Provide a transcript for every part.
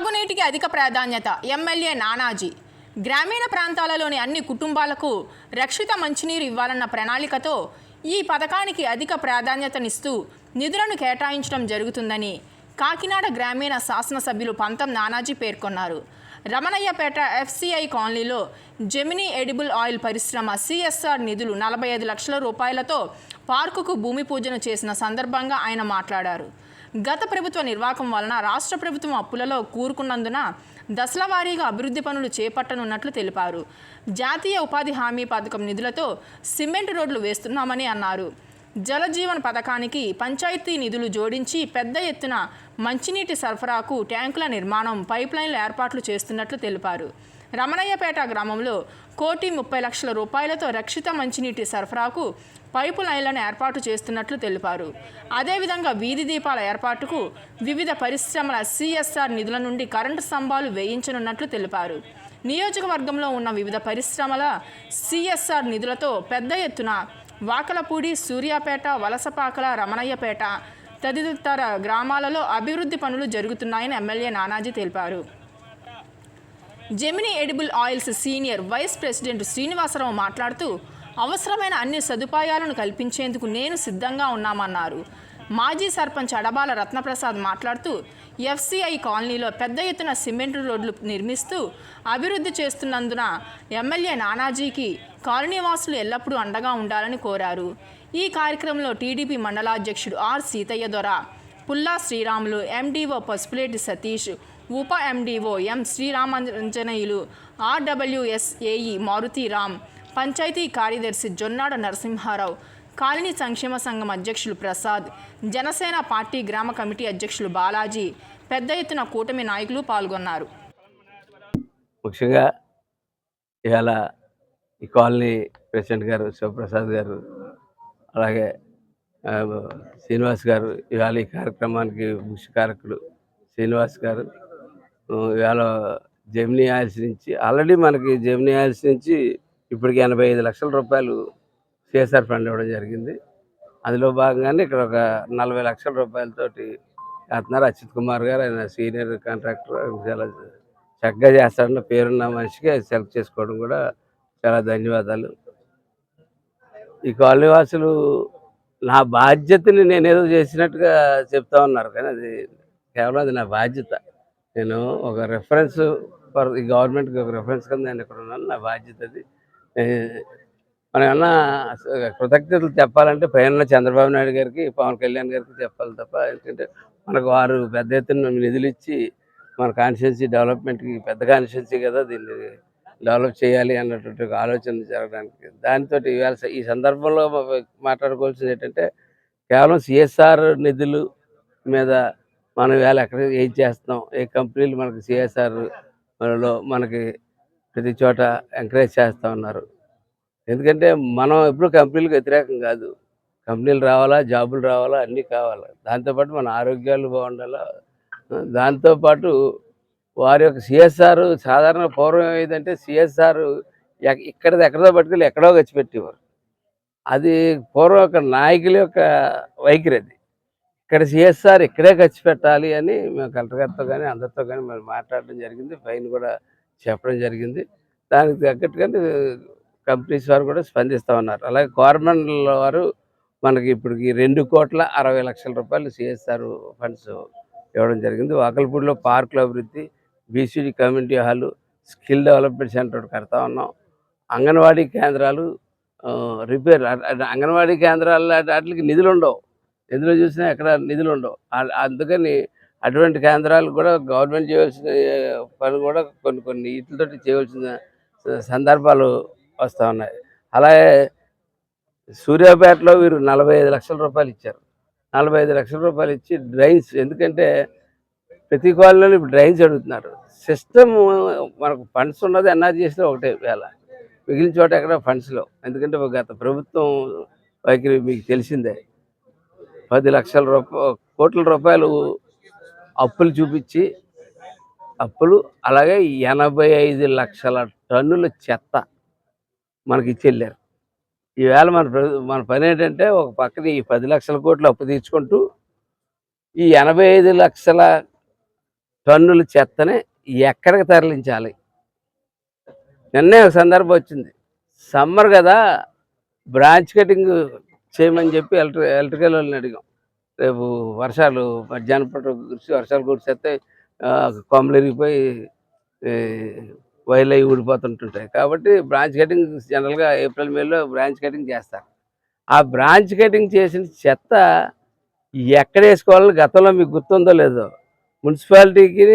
తాగునీటికి అధిక ప్రాధాన్యత. ఎమ్మెల్యే నానాజీ. గ్రామీణ ప్రాంతాలలోని అన్ని కుటుంబాలకు రక్షిత మంచినీరు ఇవ్వాలన్న ప్రణాళికతో ఈ పథకానికి అధిక ప్రాధాన్యతనిస్తూ నిధులను కేటాయించడం జరుగుతుందని కాకినాడ గ్రామీణ శాసనసభ్యులు పంతం నానాజీ పేర్కొన్నారు. రమణయ్యపేట ఎఫ్సిఐ కాలనీలో జెమినీ ఎడిబుల్ ఆయిల్ పరిశ్రమ సిఎస్ఆర్ నిధులు నలభై ఐదు లక్షల రూపాయలతో పార్కుకు భూమి పూజను చేసిన సందర్భంగా ఆయన మాట్లాడారు. గత ప్రభుత్వ నిర్వాహకం వలన రాష్ట్ర ప్రభుత్వం అప్పులలో కూరుకున్నందున దశల వారీగా అభివృద్ధి పనులు చేపట్టనున్నట్లు తెలిపారు. జాతీయ ఉపాధి హామీ పథకం నిధులతో సిమెంట్ రోడ్లు వేస్తున్నామని అన్నారు. జలజీవన్ పథకానికి పంచాయతీ నిధులు జోడించి పెద్ద ఎత్తున మంచినీటి సరఫరాకు ట్యాంకుల నిర్మాణం పైప్లైన్ల ఏర్పాట్లు చేస్తున్నట్లు తెలిపారు. రమణయ్యపేట గ్రామంలో కోటి ముప్పై లక్షల రూపాయలతో రక్షిత మంచినీటి సరఫరాకు పైపు లైన్లను ఏర్పాటు చేస్తున్నట్లు తెలిపారు. అదేవిధంగా వీధి దీపాల ఏర్పాటుకు వివిధ పరిశ్రమల సిఎస్ఆర్ నిధుల నుండి కరెంటు స్తంభాలు వేయించనున్నట్లు తెలిపారు. నియోజకవర్గంలో ఉన్న వివిధ పరిశ్రమల సిఎస్ఆర్ నిధులతో పెద్ద ఎత్తున వాకలపూడి సూర్యాపేట వలసపాకల రమణయ్యపేట తదితర గ్రామాలలో అభివృద్ధి పనులు జరుగుతున్నాయని ఎమ్మెల్యే నానాజీ తెలిపారు. Gemini edible oils senior vice president Srinivasarao మాట్లాడుతూ అవసరమైన అన్ని సదుపాయాలను కల్పించేందుకు నేను సిద్ధంగా ఉన్నామన్నారు. మాజీ సర్పంచ్ అడబాల రత్నప్రసాద్ మాట్లాడుతూ ఎఫ్సిఐ కాలనీలో పెద్ద ఎత్తున సిమెంట్ రోడ్లు నిర్మిస్తూ అభివృద్ధి చేస్తున్నందున ఎమ్మెల్యే నానాజీకి కాలనీవాసులు ఎల్లప్పుడూ అండగా ఉండాలని కోరారు. ఈ కార్యక్రమంలో టీడీపీ మండలాధ్యక్షుడు ఆర్ సీతయ్య దొర పుల్లా శ్రీరాములు ఎండీఓ పసుపులేటి సతీష్ ఉప MDO M Sriramanjaneyulu RWSAE Maruthiram panchayat కార్యదర్శి జొన్నాడ నరసింహారావు కాలనీ సంక్షేమ సంఘం అధ్యక్షులు ప్రసాద్ జనసేన పార్టీ గ్రామ కమిటీ అధ్యక్షులు బాలాజీ పెద్ద ఎత్తున కూటమి నాయకులు పాల్గొన్నారు. ముఖ్యంగా ఇవాళ ఈ కాలనీ ప్రెసిడెంట్ గారు శివప్రసాద్ గారు అలాగే శ్రీనివాస్ గారు ఇవాళ ఈ కార్యక్రమానికి ముఖ్య కారకులు శ్రీనివాస్ గారు ఇవాళ జెమినీ ఆయిల్స్ నుంచి ఆల్రెడీ మనకి జెమినీ ఆయిల్స్ నుంచి ఇప్పటికి ఎనభై ఐదు లక్షల రూపాయలు సిఎస్ఆర్ ఫండ్ ఇవ్వడం జరిగింది. అందులో భాగంగానే ఇక్కడ ఒక నలభై లక్షల రూపాయలతోటి చేస్తున్నారు అచ్యుత్ కుమార్ గారు. ఆయన సీనియర్ కాంట్రాక్టర్ చాలా చక్కగా చేస్తాడన్న పేరున్న మనిషికి సెలెక్ట్ చేసుకోవడం కూడా చాలా ధన్యవాదాలు. ఈ కాలనీ వాసులు నా బాధ్యతని నేను ఏదో చేసినట్టుగా చెప్తా ఉన్నారు కానీ అది కేవలం అది నా బాధ్యత. నేను ఒక రెఫరెన్స్ ఫర్ ఈ గవర్నమెంట్కి ఒక రెఫరెన్స్ కింద నేను ఇక్కడ ఉన్నాను నా బాధ్యత అది. మన మనం ఏమన్నా కృతజ్ఞతలు చెప్పాలంటే పైన చంద్రబాబు నాయుడు గారికి పవన్ కళ్యాణ్ గారికి చెప్పాలి తప్ప ఎందుకంటే మనకు వారు పెద్ద ఎత్తున నిధులు ఇచ్చి మన కాన్స్టిట్యున్సీ డెవలప్మెంట్కి పెద్ద కాన్స్టిట్యున్సీ కదా దీన్ని డెవలప్ చేయాలి అన్నటువంటి ఆలోచన జరగడానికి. దానితో ఇవాళ ఈ సందర్భంలో మాట్లాడుకోవాల్సింది ఏంటంటే కేవలం సిఎస్ఆర్ నిధులు మీద మనం వేళ ఎక్కడ ఏం చేస్తున్నాం? ఏ కంపెనీలు మనకి సిఎస్ఆర్లో మనకి ప్రతి చోట ఎంకరేజ్ చేస్తూ ఉన్నారు. ఎందుకంటే మనం ఎప్పుడు కంపెనీలకు వ్యతిరేకం కాదు. కంపెనీలు రావాలా? జాబులు రావాలా? అన్నీ కావాలా. దాంతోపాటు మన ఆరోగ్యాలు బాగుండాలా? దాంతోపాటు వారి యొక్క సిఎస్ఆర్ సాధారణ పూర్వం ఏదంటే సిఎస్ఆర్ ఇక్కడది ఎక్కడో పట్టుకెళ్ళి ఎక్కడో ఖర్చు పెట్టేవారు అది పూర్వం ఒక నాయకుల యొక్క వైఖరి అది. ఇక్కడ సిఎస్ఆర్ ఇక్కడే ఖర్చు పెట్టాలి అని మేము కలెక్టర్ గారితో కానీ అందరితో కానీ మేము మాట్లాడడం జరిగింది. ఫైన్ కూడా చెప్పడం జరిగింది. దానికి తగ్గట్టుగానే కంపెనీస్ వారు కూడా స్పందిస్తూ ఉన్నారు. అలాగే గవర్నమెంట్ వారు మనకి ఇప్పటికి రెండు కోట్ల అరవై లక్షల రూపాయలు సిఎస్ఆర్ ఫండ్స్ ఇవ్వడం జరిగింది. వాకల్పూడిలో పార్కుల అభివృద్ధి BCD community hall skill development centre కడతా ఉన్నాం. అంగన్వాడీ కేంద్రాలు రిపేర్ అంగన్వాడీ కేంద్రాల వాటికి నిధులు ఉండవు ఎందులో చూసినా ఎక్కడ నిధులు ఉండవు. అందుకని అటువంటి కేంద్రాలు కూడా గవర్నమెంట్ చేయవలసిన పని కూడా కొన్ని కొన్ని వీటితో చేయవలసిన సందర్భాలు వస్తూ ఉన్నాయి. అలాగే సూర్యాపేటలో వీరు నలభై ఐదు లక్షల రూపాయలు ఇచ్చారు. నలభై ఐదు లక్షల రూపాయలు ఇచ్చి డ్రైన్స్ ఎందుకంటే ప్రతి కాలనీలో ఇప్పుడు డ్రైన్స్ అడుగుతున్నారు. సిస్టమ్ మనకు ఫండ్స్ ఉన్నది ఎన్ఆర్జీఎస్లో ఒకటే వేళ. మిగిలిన చోట ఎక్కడ ఫండ్స్లో ఎందుకంటే గత ప్రభుత్వం వైఖరి మీకు తెలిసిందే. పది లక్షల రూపాయ కోట్ల రూపాయలు అప్పులు చూపించి అప్పులు అలాగే ఎనభై ఐదు లక్షల టన్నుల చెత్త మనకి ఇచ్చెళ్ళారు ఈవేళ మన మన పని ఏంటంటే ఒక పక్కన ఈ పది లక్షల కోట్లు అప్పు తీర్చుకుంటూ ఈ ఎనభై ఐదు లక్షల టన్నుల చెత్తని ఎక్కడికి తరలించాలి? నిన్నే ఒక సందర్భం వచ్చింది. సమ్మర్ కదా బ్రాంచ్ కటింగ్ చేయమని చెప్పి ఎలక్ట్రి ఎలక్ట్రికల్ వాళ్ళని అడిగాం. రేపు వర్షాలు మధ్యాహ్నం పూట కురిసి వర్షాలు కురిసేస్తే కొమ్మలు ఇరిగిపోయి వైర్లు అవి ఊడిపోతుంటుంటాయి. కాబట్టి బ్రాంచ్ కటింగ్ జనరల్గా ఏప్రిల్ మేలో బ్రాంచ్ కటింగ్ చేస్తారు. ఆ బ్రాంచ్ కటింగ్ చేసిన చెత్త ఎక్కడ వేసుకోవాలని గతంలో మీకు గుర్తుందో లేదో మున్సిపాలిటీకి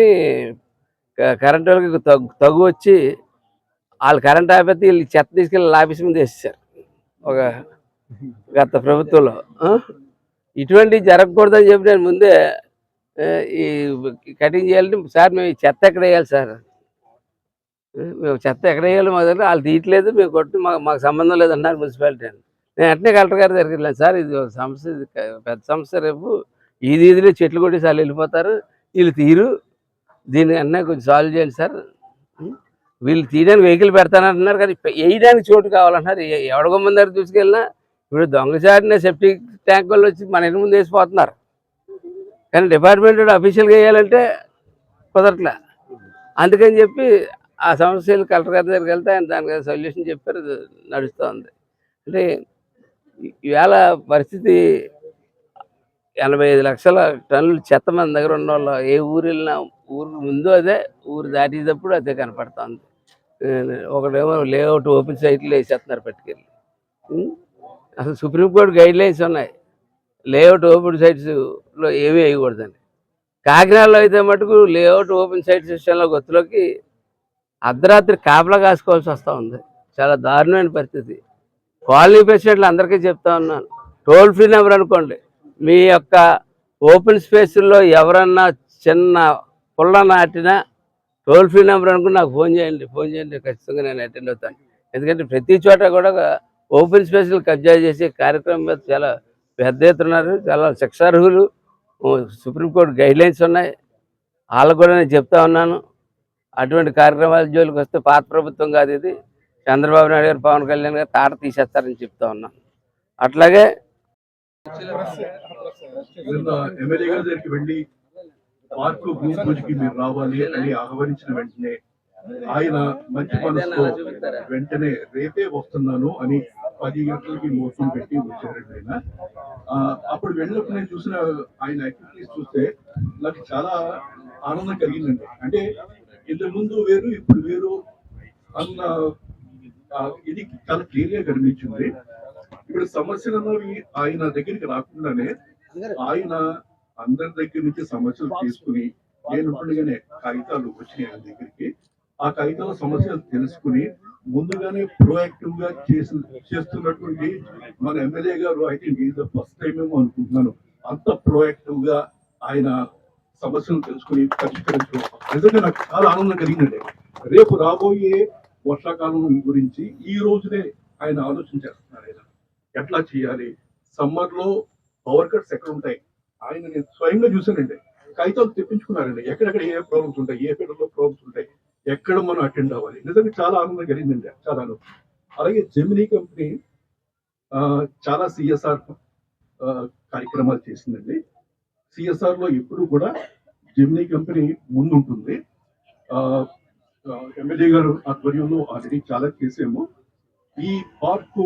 కరెంట్ వాళ్ళకి తగ్గు తగ్గు వచ్చి వాళ్ళు కరెంట్ ఆపేస్తే వీళ్ళు చెత్త తీసుకెళ్ళి ఆఫీస్ మీద వేసేసారు. ఒక గత ప్రభుత్వంలో. ఆ? ఇటువంటివి జరగకూడదని చెప్పి నేను ముందే ఈ కటింగ్ చేయాలంటే సార్ మేము ఈ చెత్త ఎక్కడ వేయాలి సార్? మేము చెత్త ఎక్కడ వేయాలి మా దగ్గర? వాళ్ళు తీయట్లేదు మేము కొట్టి మాకు మాకు సంబంధం లేదన్నారు మున్సిపాలిటీ అని నేను వెంటనే కలెక్టర్ గారి దగ్గరికి వెళ్ళాను సార్ ఇది సమస్య ఇది పెద్ద సమస్య రేపు. ఇది ఇదిలో చెట్లు కొట్టి సార్లు వెళ్ళిపోతారు వీళ్ళు తీరు. దీన్ని అన్నీ కొంచెం సాల్వ్ చేయండి సార్? వీళ్ళు తీయడానికి వెహికల్ పెడతానంటున్నారు కానీ వేయడానికి చోటు కావాలంటున్నారు. ఎ- ఎవడికో ముందు దగ్గర తీసుకెళ్ళినా ఇప్పుడు దొంగసారిన సెప్టిక్ ట్యాంక్ వాళ్ళు వచ్చి మన ఇంటి ముందు వేసిపోతున్నారు. కానీ డిపార్ట్మెంట్ అఫీషియల్గా వేయాలంటే కుదరట్లే. అందుకని చెప్పి ఆ సమస్యలు కలెక్టర్ గారి దగ్గరికి వెళ్తే ఆయన దానికి సొల్యూషన్ చెప్పారు నడుస్తుంది. అంటే ఈవేళ పరిస్థితి ఎనభై ఐదు లక్షల టన్నులు చెత్త మన దగ్గర ఉన్న వాళ్ళు ఏ ఊరు వెళ్ళినా ఊరు ముందు అదే ఊరు దాటేటప్పుడు అదే కనపడుతుంది. ఒకటేమో లేఅవుట్ ఓపెన్ సైట్లో వేసేస్తున్నారు పట్టుకెళ్ళి. అసలు సుప్రీంకోర్టు గైడ్ లైన్స్ ఉన్నాయి. లేఅవుట్ ఓపెన్ సైట్స్లో ఏమీ వేయకూడదండి. కాకినాడలో అయితే మటుకు లేఅవుట్ ఓపెన్ సైట్స్ విషయంలో గొత్తులోకి అర్ధరాత్రి కాపలా కాసుకోవాల్సి వస్తూ ఉంది. చాలా దారుణమైన పరిస్థితి. కాలనీ ప్రెసిడెంట్లు అందరికీ చెప్తా ఉన్నాను. టోల్ ఫ్రీ నెంబర్ అనుకోండి. మీ యొక్క ఓపెన్ స్పేస్లో ఎవరన్నా చిన్న పుల్ల నాటినా టోల్ ఫ్రీ నెంబర్ అనుకుని నాకు ఫోన్ చేయండి. ఫోన్ చేయండి. ఖచ్చితంగా నేను అటెండ్ అవుతాను. ఎందుకంటే ప్రతి చోట కూడా ఓపెన్ స్పేస్లు కబ్జా చేసే కార్యక్రమం మీద చాలా పెద్ద ఎత్తున్నారు చాలా శిక్షార్హులు. సుప్రీంకోర్టు గైడ్ లైన్స్ ఉన్నాయి. వాళ్ళకు కూడా నేను చెప్తా ఉన్నాను. అటువంటి కార్యక్రమాల జోలికి వస్తే పాత ప్రభుత్వం కాదు ఇది. చంద్రబాబు నాయుడు గారు పవన్ కళ్యాణ్ గారు తాట తీసేస్తారని చెప్తా ఉన్నాను. అట్లాగే ఎమ్మెల్యే గారి దగ్గరికి వెళ్ళి పార్కు భూపూజకి మీరు రావాలి అని ఆహ్వానించిన వెంటనే ఆయన మంచి మనసుతో వెంటనే రేపే వస్తున్నాను అని పది గంటలకి మోసం పెట్టి వచ్చారండి ఆయన. అప్పుడు వెళ్ళినప్పుడు నేను చూసిన ఆయన యాక్టివిటీస్ చూస్తే నాకు చాలా ఆనందం కలిగిందండి. అంటే ఇంతకు ముందు వేరు ఇప్పుడు వేరు అన్న ఇది చాలా క్లియర్గా కనిపించింది. ఇప్పుడు సమస్యలు అన్నవి ఆయన దగ్గరికి రాకుండానే ఆయన అందరి దగ్గర నుంచి సమస్యలు తీసుకుని నేను ఉండగానే కాగితాలు వచ్చినాయి ఆయన దగ్గరికి. ఆ కాగితాల సమస్యలు తెలుసుకుని ముందుగానే ప్రోయాక్టివ్గా చేసి చేస్తున్నటువంటి మన ఎమ్మెల్యే గారు I think is the first time ఏమో అనుకుంటున్నాను. అంత ప్రోయాక్టివ్గా ఆయన సమస్యలు తెలుసుకుని పరిష్కరించడం నిజంగా నాకు చాలా ఆనందం కలిగిందండి. రేపు రాబోయే వర్షాకాలం గురించి ఈ రోజునే ఆయన ఆలోచన చేస్తున్నారు ఆయన. ఎట్లా చేయాలి? సమ్మర్లో పవర్ కట్స్ ఎక్కడ ఉంటాయి? ఆయన నేను స్వయంగా చూశానండి. కాగితాలు తెప్పించుకున్నారండి. ఎక్కడెక్కడ ఏ ప్రాబ్లమ్స్ ఉంటాయి? ఏ ఫీల్డ్లో ప్రాబ్లమ్స్ ఉంటాయి? ఎక్కడ మనం అటెండ్ అవ్వాలి? నిజంగా చాలా ఆనందం కలిగిందండి. చాలా అలాగే జెమినీ కంపెనీ ఆ, చాలా సిఎస్ఆర్ కార్యక్రమాలు చేసిందండి. సిఎస్ఆర్లో ఎప్పుడు కూడా జెమినీ కంపెనీ ముందుంటుంది. ఆ, ఎమ్మెల్యే గారు ఆధ్వర్యంలో ఆల్రెడీ చాలా చేసాము. ఈ పార్కు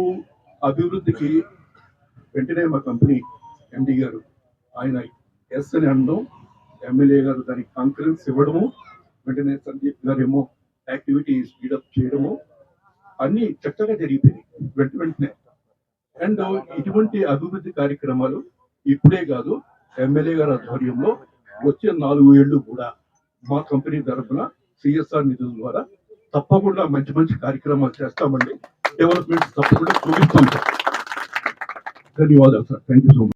అభివృద్ధికి వెంటనే మా కంపెనీ ఎండి గారు ఆయన ఎస్ అని అనడం ఎమ్మెల్యే గారు దానికి కాన్ఫరెన్స్ ఇవ్వడము వెంటనే సందీప్ గారేమో యాక్టివిటీ స్పీడప్ చేయడము అన్ని చక్కగా జరిగిపోయినాయి. వెంట వెంటనే. అండ్ ఇటువంటి అభివృద్ధి కార్యక్రమాలు ఇప్పుడే కాదు ఎమ్మెల్యే గారి ఆధ్వర్యంలో వచ్చే నాలుగు ఏళ్ళు కూడా మా కంపెనీ తరఫున సిఎస్ఆర్ నిధుల ద్వారా తప్పకుండా మంచి మంచి కార్యక్రమాలు చేస్తామండి. డెవలప్మెంట్ తప్పకుండా చూపిస్తాం సార్. ధన్యవాదాలు sir. Thank you so much